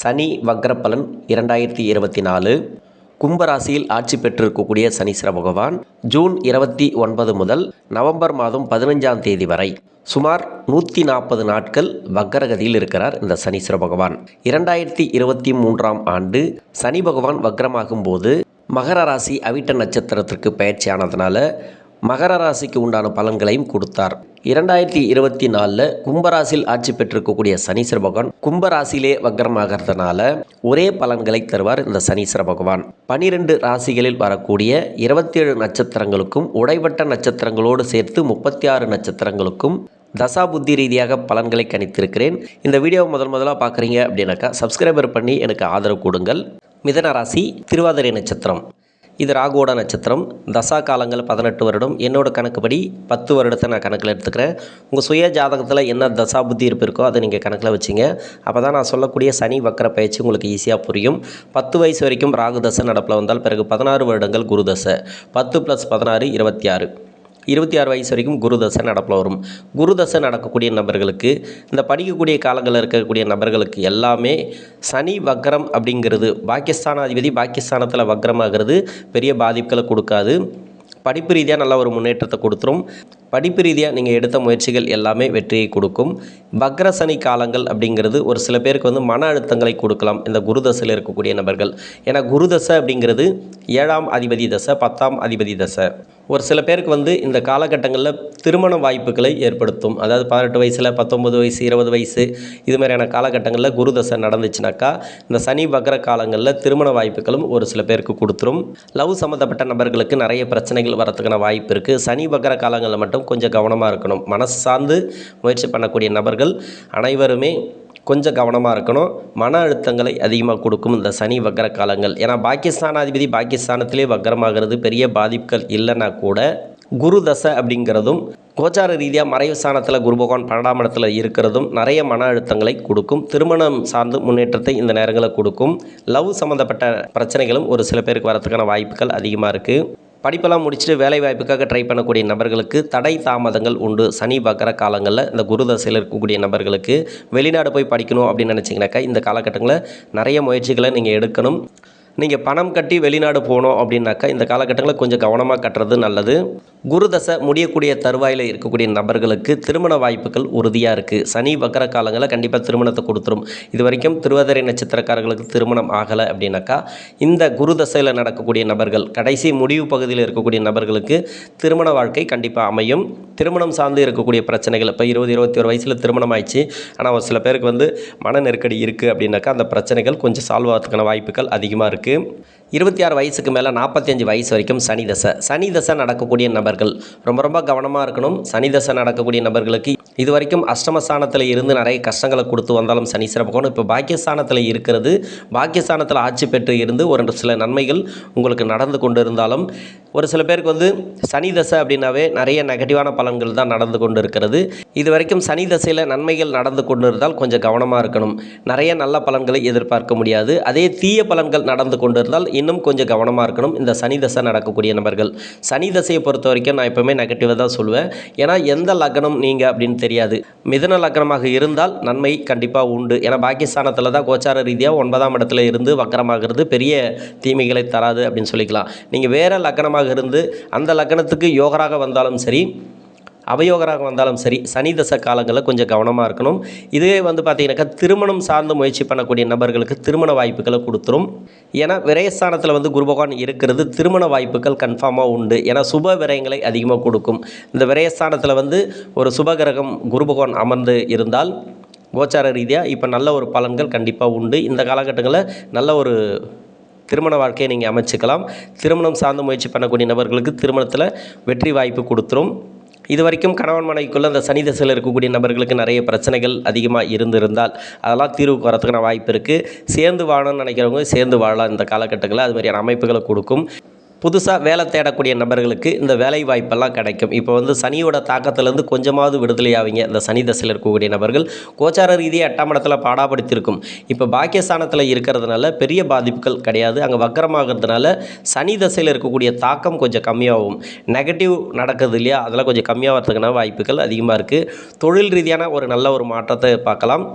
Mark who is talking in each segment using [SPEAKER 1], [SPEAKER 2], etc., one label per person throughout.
[SPEAKER 1] சனி வக்ரப்பலன் இரண்டாயிரத்தி இருபத்தி நாலு. கும்பராசியில் ஆட்சி பெற்றிருக்கக்கூடிய சனீஸ்வர பகவான் ஜூன் இருபத்தி ஒன்பது முதல் நவம்பர் மாதம் பதினஞ்சாம் தேதி வரை சுமார் நூற்றி நாற்பது நாட்கள் வக்ரகதியில் இருக்கிறார் இந்த சனீஸ்வர பகவான். இரண்டாயிரத்தி இருபத்தி மூன்றாம் ஆண்டு சனி பகவான் வக்ரமாகும் போது மகர ராசி அவிட்ட நட்சத்திரத்திற்கு பயிற்சியானதுனால மகர ராசிக்கு உண்டான பலன்களையும் கொடுத்தார். இரண்டாயிரத்தி இருபத்தி நாலில் கும்பராசியில் ஆட்சி பெற்றிருக்கக்கூடிய சனீஸ்வர பகவான் கும்பராசியிலே வக்ரமாகிறதுனால ஒரே பலன்களை தருவார் இந்த சனீஸ்வர பகவான். பனிரெண்டு ராசிகளில் வரக்கூடிய இருபத்தேழு நட்சத்திரங்களுக்கும் உடைவட்ட நட்சத்திரங்களோடு சேர்த்து முப்பத்தி ஆறு நட்சத்திரங்களுக்கும் தசா புத்தி ரீதியாக பலன்களை கணித்திருக்கிறேன். இந்த வீடியோவை முதல் முதலாக பார்க்குறீங்க அப்படின்னாக்கா சப்ஸ்கிரைபர் பண்ணி எனக்கு ஆதரவு கொடுங்கள். மிதன ராசி திருவாதிரை நட்சத்திரம். இது ராகுவோட நட்சத்திரம். தசா காலங்கள் பதினெட்டு வருடம். என்னோட கணக்குப்படி பத்து வருடத்தை நான் கணக்கில் எடுத்துக்கிறேன். உங்கள் சுய ஜாதகத்தில் என்ன தசா புத்தி இருப்பு இருக்கோ அதை நீங்கள் கணக்கில் வச்சுங்க. அப்போ தான் நான் சொல்லக்கூடிய சனி வக்கர பயிற்சி உங்களுக்கு ஈஸியாக புரியும். பத்து வயசு வரைக்கும் ராகு தசை நடப்பில் வந்தால் பிறகு பதினாறு வருடங்கள் குரு தசை. பத்து ப்ளஸ் பதினாறு இருபத்தி ஆறு. இருபத்தி ஆறு வயசு வரைக்கும் குரு தசை நடப்பில் வரும். குரு தசை நடக்கக்கூடிய நபர்களுக்கு இந்த படிக்கக்கூடிய காலங்களில் இருக்கக்கூடிய நபர்களுக்கு எல்லாமே சனி வக்ரம் அப்படிங்கிறது பாகிஸ்தானாதிபதி பாகிஸ்தானத்தில் வக்ரமாகிறது பெரிய பாதிப்புகளை கொடுக்காது. படிப்பு ரீதியாக நல்ல ஒரு முன்னேற்றத்தை கொடுத்துரும். படிப்பு ரீதியாக நீங்கள் எடுத்த முயற்சிகள் எல்லாமே வெற்றியை கொடுக்கும். பக்ரசனி காலங்கள் அப்படிங்கிறது ஒரு சில பேருக்கு வந்து மன அழுத்தங்களை கொடுக்கலாம். இந்த குரு தசையில் இருக்கக்கூடிய நபர்கள். ஏன்னா குரு தசை அப்படிங்கிறது ஏழாம் அதிபதி தசை பத்தாம் அதிபதி தசை. ஒரு சில பேருக்கு வந்து இந்த காலகட்டங்களில் திருமண வாய்ப்புகளை ஏற்படுத்தும். அதாவது பதினெட்டு வயசில் பத்தொம்பது வயசு இருபது வயசு இது மாதிரியான காலகட்டங்களில் குரு தசை நடந்துச்சுனாக்கா இந்த சனி வக்ர காலங்களில் திருமண வாய்ப்புகளும் ஒரு சில பேருக்கு கொடுத்துரும். லவ் சம்மந்தப்பட்ட நபர்களுக்கு நிறைய பிரச்சனைகள் வரத்துக்கான வாய்ப்பு இருக்குது சனி வக்ர காலங்களில் மட்டும் கொஞ்சம் கவனமாக இருக்கணும். மனசு சார்ந்து முயற்சி பண்ணக்கூடிய நபர்கள் அனைவருமே கொஞ்சம் கவனமாக இருக்கணும். மன அழுத்தங்களை அதிகமாக கொடுக்கும் இந்த சனி வக்கர காலங்கள். ஏன்னா பாகிஸ்தானாதிபதி பாகிஸ்தானத்திலே வக்கரமாகிறது. பெரிய பாதிப்புகள் இல்லைன்னா கூட குரு தசை அப்படிங்கிறதும் கோச்சார ரீதியாக மறைவு ஸ்தானத்தில் குரு பகவான் பன்னெண்டாம் இடத்துல இருக்கிறதும் நிறைய மன அழுத்தங்களை கொடுக்கும். திருமணம் சார்ந்து முன்னேற்றத்தை இந்த நேரங்களில் கொடுக்கும். லவ் சம்மந்தப்பட்ட பிரச்சனைகளும் ஒரு சில பேருக்கு வரத்துக்கான வாய்ப்புகள் அதிகமாக இருக்குது படிப்பெல்லாம் முடிச்சுட்டு வேலை வாய்ப்புக்காக ட்ரை பண்ணக்கூடிய நபர்களுக்கு தடை தாமதங்கள் உண்டு. சனி வக்கர காலங்களில் இந்த குருதசையில் இருக்கக்கூடிய நபர்களுக்கு வெளிநாடு போய் படிக்கணும் அப்படின்னு நினச்சிங்கனாக்கா இந்த காலகட்டங்களில் நிறைய முயற்சிகளை நீங்கள் எடுக்கணும். நீங்கள் பணம் கட்டி வெளிநாடு போகணும் அப்படின்னாக்கா இந்த காலகட்டங்களில் கொஞ்சம் கவனமாக கட்டுறது நல்லது. குருதசை முடியக்கூடிய தருவாயில் இருக்கக்கூடிய நபர்களுக்கு திருமண வாய்ப்புகள் உறுதியாக இருக்குது சனி வக்கர காலங்களில் கண்டிப்பாக திருமணத்தை கொடுத்துரும். இது வரைக்கும் திருவாதிரை நட்சத்திரக்காரர்களுக்கு திருமணம் ஆகலை அப்படின்னாக்கா இந்த குருதசையில் நடக்கக்கூடிய நபர்கள் கடைசி முடிவு பகுதியில் இருக்கக்கூடிய நபர்களுக்கு திருமண வாழ்க்கை கண்டிப்பாக அமையும். திருமணம் சார்ந்து இருக்கக்கூடிய பிரச்சனைகள் இப்போ இருபது இருபத்தி ஒரு வயசில் திருமணம் ஆயிடுச்சு. ஆனால் ஒரு சில பேருக்கு வந்து மன நெருக்கடி இருக்குது அப்படின்னாக்கா அந்த பிரச்சனைகள் கொஞ்சம் சால்வ் ஆகிறதுக்கான வாய்ப்புகள் அதிகமாக இருக்குது இருபத்தி ஆறு வயசுக்கு மேலே நாற்பத்தஞ்சு வயசு வரைக்கும் சனி தசை. சனி தசை நடக்கக்கூடிய நபர்கள் ரொம்ப ரொம்ப கவனமாக இருக்கணும். சனி தசை நடக்கக்கூடிய நபர்களுக்கு இது வரைக்கும் அஷ்டமஸ்தானத்தில் இருந்து நிறைய கஷ்டங்களை கொடுத்து வந்தாலும் சனி சிறப்புக்கணும் இப்போ பாக்கியஸ்தானத்தில் இருக்கிறது பாக்கியஸ்தானத்தில் ஆட்சி பெற்று இருந்து ஒரு சில நன்மைகள் உங்களுக்கு நடந்து கொண்டு இருந்தாலும் ஒரு சில பேருக்கு வந்து சனி தசை அப்படின்னாவே நிறைய நெகட்டிவான பலன்கள் தான் நடந்து கொண்டு இருக்கிறது இது வரைக்கும் சனி தசையில் நன்மைகள் நடந்து கொண்டு இருந்தால் கொஞ்சம் கவனமாக இருக்கணும். நிறைய நல்ல பலன்களை எதிர்பார்க்க முடியாது. அதே தீய பலன்கள் நடந்து கொண்டு இருந்தால் இன்னும் கொஞ்சம் கவனமாக இருக்கணும். இந்த சனி தசை நடக்கக்கூடிய நபர்கள். சனி தசையை பொறுத்த வரைக்கும் நான் எப்போவுமே நெகட்டிவாக தான் சொல்லுவேன் ஏன்னா எந்த லக்னம் நீங்கள் அப்படின்னு தெரியாது. மிதன லக்னமாக இருந்தால் நன்மை கண்டிப்பாக உண்டு. ஏன்னா பாகிஸ்தானத்தில் தான் கோச்சார ரீதியாக ஒன்பதாம் இடத்துல இருந்து வக்கரமாகிறது பெரிய தீமைகளை தராது அப்படின்னு சொல்லிக்கலாம். நீங்கள் வேறு லக்னமாக இருந்து அந்த லக்னத்துக்கு யோகராக வந்தாலும் சரி அவயோகராக வந்தாலும் சரி சனி தசை காலங்களில் கொஞ்சம் கவனமாக இருக்கணும். இதுவே வந்து பார்த்திங்கனாக்கா திருமணம் சார்ந்து முயற்சி பண்ணக்கூடிய நபர்களுக்கு திருமண வாய்ப்புகளை கொடுத்துரும். ஏன்னா விரயஸ்தானத்தில் வந்து குரு பகவான் இருக்கிறது திருமண வாய்ப்புகள் கன்ஃபார்மாக உண்டு. ஏன்னா சுப விரயங்களை அதிகமாக கொடுக்கும். இந்த விரயஸ்தானத்தில் வந்து ஒரு சுபகிரகம் குரு பகவான் அமர்ந்து இருந்தால் கோச்சார ரீதியாக இப்போ நல்ல ஒரு பலன்கள் கண்டிப்பாக உண்டு. இந்த காலகட்டங்களில் நல்ல ஒரு திருமண வாழ்க்கையை நீங்கள் அமைச்சுக்கலாம். திருமணம் சார்ந்து முயற்சி பண்ணக்கூடிய நபர்களுக்கு திருமணத்தில் வெற்றி வாய்ப்பு கொடுத்துரும். இது வரைக்கும் கணவன் மனைவிக்குள்ளே அந்த சனி தசையில் இருக்கக்கூடிய நபர்களுக்கு நிறைய பிரச்சனைகள் அதிகமாக இருந்திருந்தால் அதெல்லாம் தீர்வுக்கு வரத்துக்கான வாய்ப்பு இருக்குது சேர்ந்து வாழணும்னு நினைக்கிறவங்க சேர்ந்து வாழலாம் இந்த காலகட்டங்களில். அது மாதிரியான அமைப்புகளை கொடுக்கும். புதுசாக வேலை தேடக்கூடிய நபர்களுக்கு இந்த வேலை வாய்ப்பெல்லாம் கிடைக்கும். இப்போ வந்து சனியோட தாக்கத்திலேருந்து கொஞ்சமாவது விடுதலையாவீங்க. இந்த சனி தசையில் இருக்கக்கூடிய நபர்கள் கோச்சார ரீதியாக எட்டாம் இடத்துல பாடாப்படுத்தியிருக்கும் இப்போ பாக்கியஸ்தானத்தில் இருக்கிறதுனால பெரிய பாதிப்புகள் கிடையாது. அங்கே வக்கரமாகிறதுனால சனி தசையில் இருக்கக்கூடிய தாக்கம் கொஞ்சம் கம்மியாகும். நெகட்டிவ் நடக்குது இல்லையா? அதெல்லாம் கொஞ்சம் கம்மியாகிறதுக்கான வாய்ப்புகள் அதிகமாக இருக்குது தொழில் ரீதியான ஒரு நல்ல ஒரு மாற்றத்தை பார்க்கலாம்.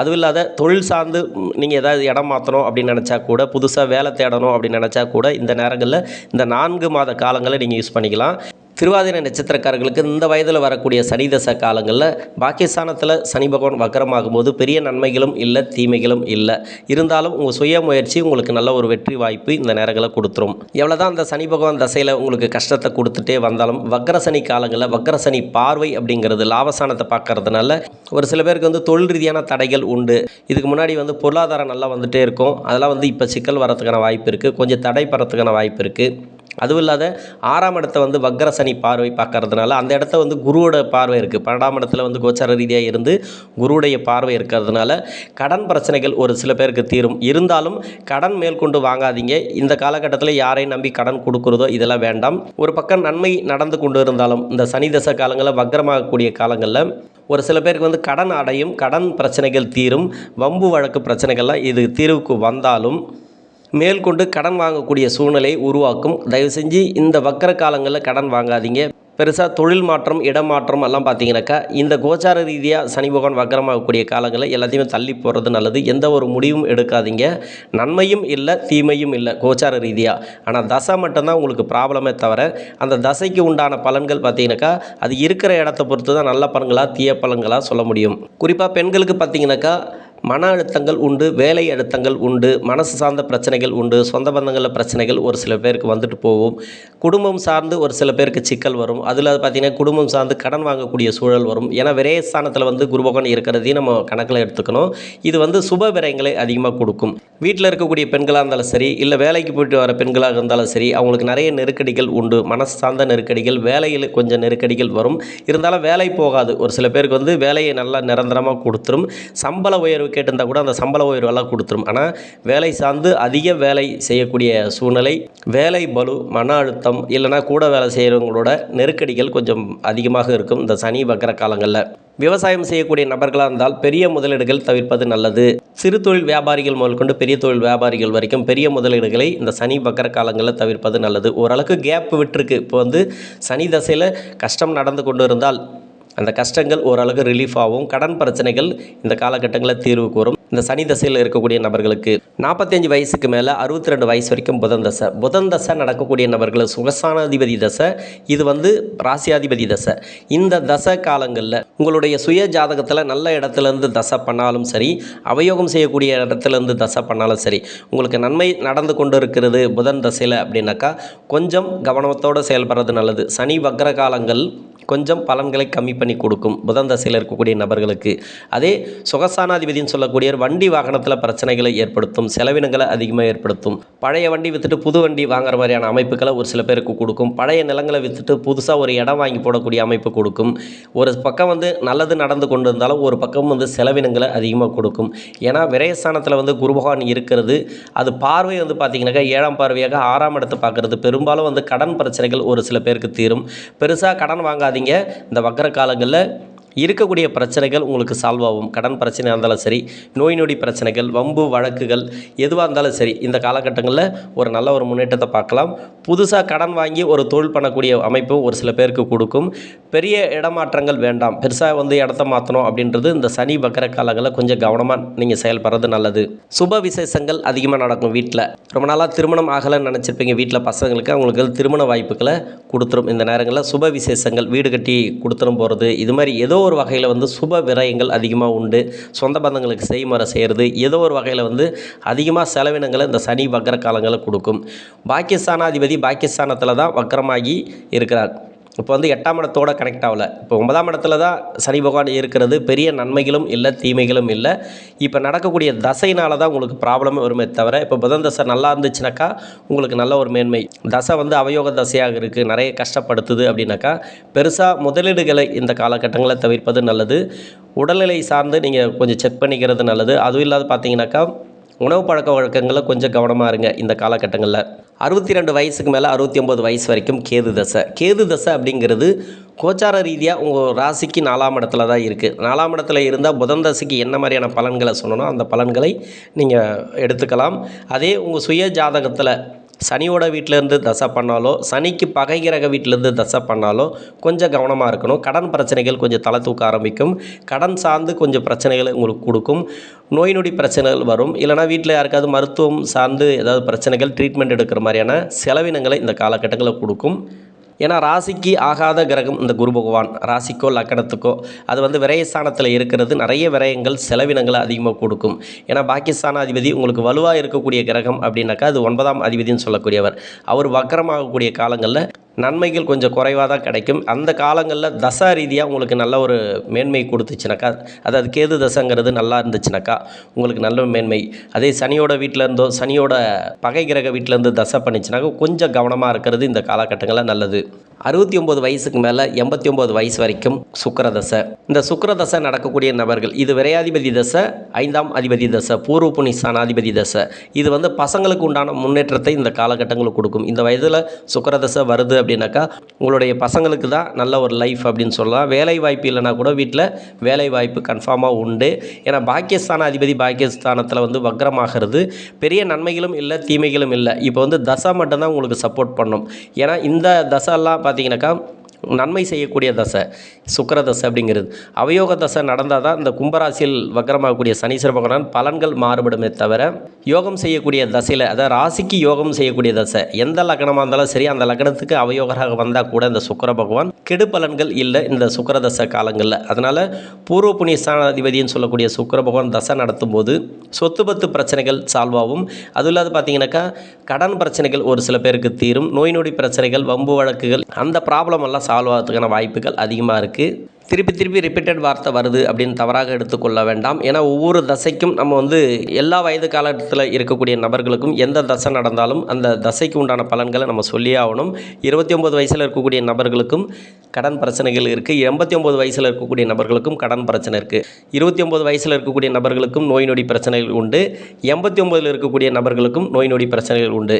[SPEAKER 1] அதுவும் இல்லாத தொழில் சார்ந்து நீங்கள் ஏதாவது இடம் மாற்றணும் அப்படின்னு நினச்சா கூட புதுசாக வேலை தேடணும் அப்படின்னு நினச்சா கூட இந்த நேரங்களில் இந்த நான்கு மாத காலங்களை நீங்கள் யூஸ் பண்ணிக்கலாம். திருவாதிரை நட்சத்திரக்காரர்களுக்கு இந்த வயதில் வரக்கூடிய சனி தசை காலங்களில் பாக்கியஸ்தானத்தில் சனி பகவான் வக்கரமாகும் போது பெரிய நன்மைகளும் இல்லை தீமைகளும் இல்லை. இருந்தாலும் உங்கள் சுய முயற்சி உங்களுக்கு நல்ல ஒரு வெற்றி வாய்ப்பு இந்த நேரங்களில் கொடுத்துரும். எவ்வளோ தான் அந்த சனி பகவான் தசையில் உங்களுக்கு கஷ்டத்தை கொடுத்துட்டே வந்தாலும் வக்கர சனி காலங்களில் வக்கர சனி பார்வை அப்படிங்கிறது லாபஸ்தானத்தை பார்க்கறதுனால ஒரு சில பேருக்கு வந்து தொழில் ரீதியான தடைகள் உண்டு. இதுக்கு முன்னாடி வந்து பொருளாதாரம் நல்லா வந்துகிட்டே இருக்கும். அதெல்லாம் வந்து இப்போ சிக்கல் வரதுக்கான வாய்ப்பு இருக்குது. கொஞ்சம் தடை படுறதுக்கான வாய்ப்பு இருக்குது. அதுவும் இல்லாத ஆறாம் இடத்த வந்து வக்கர சனி பார்வை பார்க்கறதுனால அந்த இடத்த வந்து குருவோட பார்வை இருக்குது பன்னெண்டாம் இடத்துல வந்து கோச்சார ரீதியாக இருந்து குருவுடைய பார்வை இருக்கிறதுனால கடன் பிரச்சனைகள் ஒரு சில பேருக்கு தீரும். இருந்தாலும் கடன் மேற்கொண்டு வாங்காதீங்க. இந்த காலகட்டத்தில் யாரையும் நம்பி கடன் கொடுக்குறதோ இதெல்லாம் வேண்டாம். ஒரு பக்கம் நன்மை நடந்து கொண்டு இருந்தாலும் இந்த சனி தசை காலங்களில் வக்கரமாகக்கூடிய காலங்களில் ஒரு சில பேருக்கு வந்து கடன் அடையும் கடன் பிரச்சனைகள் தீரும். வம்பு வழக்கு பிரச்சனைகள்லாம் இது தீர்வுக்கு வந்தாலும் மேற்கொண்டு கடன் வாங்கக்கூடிய சூழ்நிலை உருவாக்கும். தயவு செஞ்சு இந்த வக்கர காலங்களில் கடன் வாங்காதீங்க. பெருசாக தொழில் மாற்றம் இடமாற்றம் எல்லாம் பார்த்தீங்கன்னாக்கா இந்த கோச்சார ரீதியாக சனி பகவான் வக்கரமாகக்கூடிய காலங்களில் எல்லாத்தையுமே தள்ளி போகிறது நல்லது. எந்த ஒரு முடிவும் எடுக்காதீங்க. நன்மையும் இல்லை தீமையும் இல்லை கோச்சார ரீதியாக ஆனால் தசை மட்டும்தான் உங்களுக்கு ப்ராப்ளமே தவிர அந்த தசைக்கு உண்டான பலன்கள் பார்த்தீங்கன்னாக்கா அது இருக்கிற இடத்த பொறுத்து தான் நல்ல பலன்களாக தீய பலன்களாக சொல்ல முடியும். குறிப்பாக பெண்களுக்கு பார்த்தீங்கன்னாக்கா மன அழுத்தங்கள் உண்டு வேலை அழுத்தங்கள் உண்டு மனசு சார்ந்த பிரச்சனைகள் உண்டு சொந்த பந்தங்களில் பிரச்சனைகள் ஒரு சில பேருக்கு வந்துட்டு போகும். குடும்பம் சார்ந்து ஒரு சில பேருக்கு சிக்கல் வரும். அதில் பார்த்தீங்கன்னா குடும்பம் சார்ந்து கடன் வாங்கக்கூடிய சூழல் வரும். ஏன்னா விரயஸ்தானத்தில் வந்து குருபகன் இருக்கிறதையும் நம்ம கணக்கில் எடுத்துக்கணும். இது வந்து சுப விரயங்களை அதிகமாக கொடுக்கும். வீட்டில் இருக்கக்கூடிய பெண்களாக இருந்தாலும் சரி இல்லை வேலைக்கு போயிட்டு வர பெண்களாக இருந்தாலும் சரி அவங்களுக்கு நிறைய நெருக்கடிகள் உண்டு. மனசு சார்ந்த நெருக்கடிகள் வேலையில் கொஞ்சம் நெருக்கடிகள் வரும். இருந்தாலும் வேலை போகாது. ஒரு சில பேருக்கு வந்து வேலையை நல்லா நிரந்தரமாக கொடுத்துரும். சம்பள உயர்வு கேட்டிருந்தால் கூட அந்த சம்பள உயர்வெல்லாம் கொடுத்துரும். ஆனால் வேலை சார்ந்து அதிக வேலை செய்யக்கூடிய சூழ்நிலை வேலை பலு மன அழுத்தம் இல்லைனா கூட வேலை செய்கிறவங்களோட நெருக்கடிகள் கொஞ்சம் அதிகமாக இருக்கும் இந்த சனி வக்கர காலங்களில். விவசாயம் செய்யக்கூடிய நபர்களாக இருந்தால் பெரிய முதலீடுகள் தவிர்ப்பது நல்லது. சிறு தொழில் வியாபாரிகள் முதல் கொண்டு பெரிய தொழில் வியாபாரிகள் வரைக்கும் பெரிய முதலீடுகளை இந்த சனி வக்கர காலங்களில் தவிர்ப்பது நல்லது. ஓரளவுக்கு கேப் விட்டுருக்கு. இப்போ வந்து சனி தசையில் கஷ்டம் நடந்து கொண்டு இருந்தால் அந்த கஷ்டங்கள் ஓரளவுக்கு ரிலீஃப் ஆகும். கடன் பிரச்சனைகள் இந்த காலகட்டங்களில் தீர்வு கூறும். இந்த சனி தசையில் இருக்கக்கூடிய நபர்களுக்கு நாற்பத்தஞ்சு வயசுக்கு மேலே அறுபத்தி ரெண்டு வயசு வரைக்கும் புதன் தசை. புதன் தசை நடக்கக்கூடிய நபர்கள் சுகசானாதிபதி தசை. இது வந்து ராசியாதிபதி தசை. இந்த தசை காலங்களில் உங்களுடைய சுய ஜாதகத்தில் நல்ல இடத்துலேருந்து தசை பண்ணாலும் சரி அவயோகம் செய்யக்கூடிய இடத்துலேருந்து தசை பண்ணாலும் சரி உங்களுக்கு நன்மை நடந்து கொண்டு இருக்கிறது புதன் தசையில் அப்படின்னாக்கா கொஞ்சம் கவனத்தோடு செயல்படுறது நல்லது. சனி வக்ர காலங்கள் கொஞ்சம் பலன்களை கம்மி பண்ணி கொடுக்கும். புதன் தசையில் இருக்கக்கூடிய நபர்களுக்கு. அதே சுகசானாதிபதினு சொல்லக்கூடிய வண்டி வாகனத்தில் பிரச்சனைகளை ஏற்படுத்தும். செலவினங்களை அதிகமாக ஏற்படுத்தும். பழைய வண்டி விற்றுட்டு புது வண்டி வாங்குற மாதிரியான அமைப்புகளை ஒரு சில பேருக்கு கொடுக்கும். பழைய நிலங்களை விற்றுட்டு புதுசாக ஒரு இடம் வாங்கி போடக்கூடிய அமைப்பு கொடுக்கும். ஒரு பக்கம் வந்து நல்லது நடந்து கொண்டு இருந்தாலும் ஒரு பக்கம் வந்து செலவினங்களை அதிகமாக கொடுக்கும். ஏன்னா விரயஸ்தானத்தில் வந்து குரு பகவான் இருக்கிறது. அது பார்வை வந்து பார்த்திங்கனாக்கா ஏழாம் பார்வையாக ஆறாம் இடத்தை பார்க்குறது. பெரும்பாலும் வந்து கடன் பிரச்சனைகள் ஒரு சில பேருக்கு தீரும். பெருசாக கடன் விட்டுறாதீங்க இந்த வக்கர காலங்களில் இருக்கக்கூடிய பிரச்சனைகள் உங்களுக்கு சால்வ் ஆகும். கடன் பிரச்சனையாக இருந்தாலும் சரி நோய் நொடி பிரச்சனைகள் வம்பு வழக்குகள் எதுவாக இருந்தாலும் சரி இந்த காலகட்டங்களில் ஒரு நல்ல ஒரு முன்னேற்றத்தை பார்க்கலாம். புதுசாக கடன் வாங்கி ஒரு தொழில் பண்ணக்கூடிய அமைப்பு ஒரு சில பேருக்கு கொடுக்கும். பெரிய இடமாற்றங்கள் வேண்டாம். பெருசாக வந்து இடத்த மாற்றணும் அப்படின்றது இந்த சனி பக்கர காலங்களில் கொஞ்சம் கவனமாக நீங்கள் செயல்படுறது நல்லது. சுப விசேஷங்கள் அதிகமாக நடக்கும் வீட்டில் ரொம்ப நாளாக திருமணம் ஆகலைன்னு நினச்சிருப்பீங்க. வீட்டில் பசங்களுக்கு அவங்களுக்கு திருமண வாய்ப்புகளை கொடுத்துரும். இந்த நேரங்களில் சுப விசேஷங்கள் வீடு கட்டி கொடுத்துரும் போகிறது இது மாதிரி ஏதோ ஒரு வகையில் வந்து சுப விரயங்கள் அதிகமாக உண்டு. சொந்த பந்தங்களுக்கு செய்முறை செய்கிறது ஏதோ ஒரு வகையில் வந்து அதிகமாக செலவினங்களை இந்த சனி வக்கர காலங்களில் கொடுக்கும். பாகிஸ்தானாதிபதி பாகிஸ்தானத்தில் தான் வக்கரமாகி இருக்கிறார். இப்போ வந்து எட்டாம் இடத்தோட கனெக்ட் ஆகல. இப்போ ஒன்பதாம் இடத்துல தான் சனி பகவான் இருக்கிறது. பெரிய நன்மைகளும் இல்லை தீமைகளும் இல்லை. இப்போ நடக்கக்கூடிய தசைனால தான் உங்களுக்கு ப்ராப்ளமே வருமே தவிர இப்போ புதன் தசை நல்லா இருந்துச்சுனாக்கா உங்களுக்கு நல்ல ஒரு மேன்மை. தசை வந்து அவயோக தசையாக இருக்குது நிறைய கஷ்டப்படுத்துது அப்படின்னாக்கா பெருசாக முதலீடுகளை இந்த காலகட்டங்களை தவிர்ப்பது நல்லது. உடல்நிலை சார்ந்து நீங்கள் கொஞ்சம் செக் பண்ணிக்கிறது நல்லது. அதுவும் இல்லாத பார்த்தீங்கன்னாக்கா உணவு பழக்க வழக்கங்களில் கொஞ்சம் கவனமாக இருங்க இந்த காலகட்டங்களில். அறுபத்தி ரெண்டு வயசுக்கு மேலே அறுபத்தி ஒம்பது வயசு வரைக்கும் கேது தசை. கேது தசை அப்படிங்கிறது கோச்சார ரீதியாக உங்கள் ராசிக்கு நாலாம் இடத்துல தான் இருக்குது நாலாம் இடத்துல இருந்தால் புதன் தசைக்கு என்ன மாதிரியான பலன்களை சொல்லணும் அந்த பலன்களை நீங்கள் எடுத்துக்கலாம். அதே உங்கள் சுய ஜாதகத்தில் சனியோட வீட்டிலேருந்து தசை பண்ணாலோ சனிக்கு பகை கிரக வீட்டிலேருந்து தசை பண்ணாலோ கொஞ்சம் கவனமாக இருக்கணும். கடன் பிரச்சனைகள் கொஞ்சம் தலை தூக்க ஆரம்பிக்கும். கடன் சார்ந்து கொஞ்சம் பிரச்சனைகளை உங்களுக்கு கொடுக்கும். நோய் நொடி பிரச்சனைகள் வரும். இல்லைனா வீட்டில் யாருக்காவது மருத்துவம் சார்ந்து ஏதாவது பிரச்சனைகள் ட்ரீட்மெண்ட் எடுக்கிற மாதிரியான செலவினங்களை இந்த காலகட்டங்களில் கொடுக்கும். ஏன்னா ராசிக்கு ஆகாத கிரகம் இந்த குரு பகவான். ராசிக்கோ லக்கணத்துக்கோ. அது வந்து விரயஸ்தானத்தில் இருக்கிறது. நிறைய விரயங்கள் செலவினங்களை அதிகமாக கொடுக்கும். ஏன்னா பாகிஸ்தான் அதிபதி உங்களுக்கு வலுவாக இருக்கக்கூடிய கிரகம் அப்படின்னாக்கா அது ஒன்பதாம் அதிபதினு சொல்லக்கூடியவர். அவர் வக்கரமாகக்கூடிய காலங்களில் நன்மைகள் கொஞ்சம் குறைவாக தான் கிடைக்கும். அந்த காலங்களில் தசா ரீதியாக உங்களுக்கு நல்ல ஒரு மேன்மை கொடுத்துச்சுனாக்கா அதாவது கேது தசைங்கிறது நல்லா இருந்துச்சுனாக்கா உங்களுக்கு நல்ல மேன்மை. அதே சனியோட வீட்டில் இருந்தோ சனியோட பகை கிரக வீட்டிலேருந்து தசை பண்ணிச்சுனாக்கா கொஞ்சம் கவனமாக இருக்கிறது இந்த காலகட்டங்களில் நல்லது. அறுபத்தி ஒம்பது வயசுக்கு மேலே எண்பத்தி ஒம்பது வயசு வரைக்கும் சுக்கரதசை. இந்த சுக்கரதசை நடக்கக்கூடிய நபர்கள் இது விரையாதிபதி தசை ஐந்தாம் அதிபதி தசை பூர்வ புனிஸ்தானாதிபதி தசை. இது வந்து பசங்களுக்கு உண்டான முன்னேற்றத்தை இந்த காலகட்டங்களுக்கு கொடுக்கும். இந்த வயதில் சுக்கரதசை வருது அப்படின்னாக்கா உங்களுடைய பசங்களுக்கு தான் நல்ல ஒரு லைஃப் அப்படின்னு சொல்லலாம். வேலை வாய்ப்பு இல்லைனா கூட வீட்டில் வேலை வாய்ப்பு கன்ஃபார்மாக உண்டு. ஏன்னா பாக்கியஸ்தான அதிபதி பாக்கியஸ்தானத்தில் வந்து வக்ரமாகிறது. பெரிய நன்மைகளும் இல்லை தீமைகளும் இல்லை. இப்போ வந்து தசை மட்டும்தான் உங்களுக்கு சப்போர்ட் பண்ணும். ஏன்னா இந்த தசைலாம் பார்த்தீங்கன்னாக்கா நன்மை செய்யக்கூடிய தசை சுக்கர தசை அப்படிங்கிறது. அவயோக தசை நடந்தால் தான் இந்த கும்பராசியில் வக்கரமாகக்கூடிய சனீஸ்வர பகவான் பலன்கள் மாறுபடுமே தவிர யோகம் செய்யக்கூடிய தசையில் அதாவது ராசிக்கு யோகம் செய்யக்கூடிய தசை எந்த லக்னமாக இருந்தாலும் சரி அந்த லக்னத்துக்கு அவயோகராக வந்தால் கூட இந்த சுக்கர பகவான் கெடு பலன்கள் இல்லை இந்த சுக்கர தசை காலங்களில். அதனால் பூர்வ புண்ணியஸ்தானாதிபதினு சொல்லக்கூடிய சுக்கர பகவான் தசை நடத்தும் போது சொத்து பத்து பிரச்சனைகள் சால்வ் ஆகும். அதுவும் இல்லாத பார்த்தீங்கன்னாக்கா கடன் பிரச்சனைகள் ஒரு சில பேருக்கு தீரும் நோய் நொடி பிரச்சனைகள் வம்பு வழக்குகள் அந்த ப்ராப்ளம் எல்லாம் சால்வ் ஆகிறதுக்கான வாய்ப்புகள் அதிகமாக இருக்குது. திருப்பி திருப்பி ரிப்பீட்டட் வார்த்தை வருது அப்படின்னு தவறாக எடுத்துக்கொள்ள வேண்டாம். ஏன்னா ஒவ்வொரு தசைக்கும் நம்ம வந்து எல்லா வயது காலத்தில் இருக்கக்கூடிய நபர்களுக்கும் எந்த தசை நடந்தாலும் அந்த தசைக்கு உண்டான பலன்களை நம்ம சொல்லியே ஆகணும். இருபத்தி ஒம்பது வயசில் இருக்கக்கூடிய நபர்களுக்கும் கடன் பிரச்சனைகள் இருக்குது எண்பத்தி ஒம்பது வயசில் இருக்கக்கூடிய நபர்களுக்கும் கடன் பிரச்சனை இருக்குது இருபத்தி ஒம்பது வயசில் இருக்கக்கூடிய நபர்களுக்கும் நோய் நொடி பிரச்சனைகள் உண்டு. எண்பத்தி ஒம்பதில் இருக்கக்கூடிய நபர்களுக்கும் நோய் நொடி பிரச்சனைகள் உண்டு.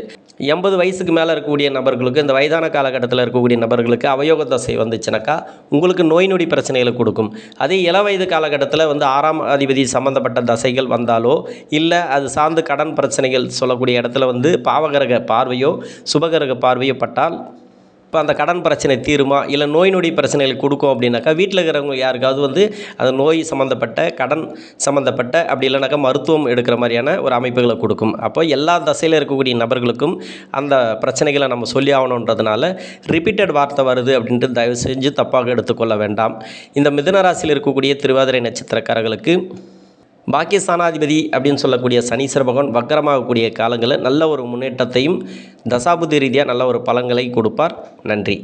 [SPEAKER 1] எண்பது வயசுக்கு மேலே இருக்கக்கூடிய நபர்களுக்கு இந்த வயதான காலகட்டத்தில் இருக்கக்கூடிய நபர்களுக்கு அவயோக தசை வந்துச்சுனாக்கா உங்களுக்கு நோய் நொடி பிரச்சனைகளை கொடுக்கும். அதே இள வயது காலகட்டத்தில் வந்து ஆறாம் அதிபதி சம்மந்தப்பட்ட தசைகள் வந்தாலோ இல்லை அது சார்ந்து கடன் பிரச்சனைகள் சொல்லக்கூடிய இடத்துல வந்து பாவகரக பார்வையோ சுபகரக பார்வையோ பட்டால் இப்போ அந்த கடன் பிரச்சனை தீருமா? இல்லை நோய் நொடி பிரச்சனைகள் கொடுக்கும் அப்படின்னாக்கா வீட்டில் இருக்கிறவங்க யாருக்காவது வந்து அந்த நோய் சம்மந்தப்பட்ட கடன் சம்மந்தப்பட்ட அப்படி இல்லைனாக்கா மருத்துவம் எடுக்கிற மாதிரியான ஒரு அமைப்புகளை கொடுக்கும். அப்போ எல்லா தசையில் இருக்கக்கூடிய நபர்களுக்கும் அந்த பிரச்சனைகளை நம்ம சொல்லி ஆகணுன்றதுனால ரிப்பீட்டட் வார்த்தை வருது அப்படின்ட்டு தயவு செஞ்சு தப்பாக எடுத்துக்கொள்ள வேண்டாம். இந்த மிதனராசியில் இருக்கக்கூடிய திருவாதிரை நட்சத்திரக்காரர்களுக்கு பாக்கியஸ்தானாதிபதி அப்படின்னு சொல்லக்கூடிய சனீஸ்வர பகவான் வக்கரமாகக்கூடிய காலங்களில் நல்ல ஒரு முன்னேற்றத்தையும் தசாபுத்தி ரீதியாக நல்ல ஒரு பலன்களை கொடுப்பார். நன்றி.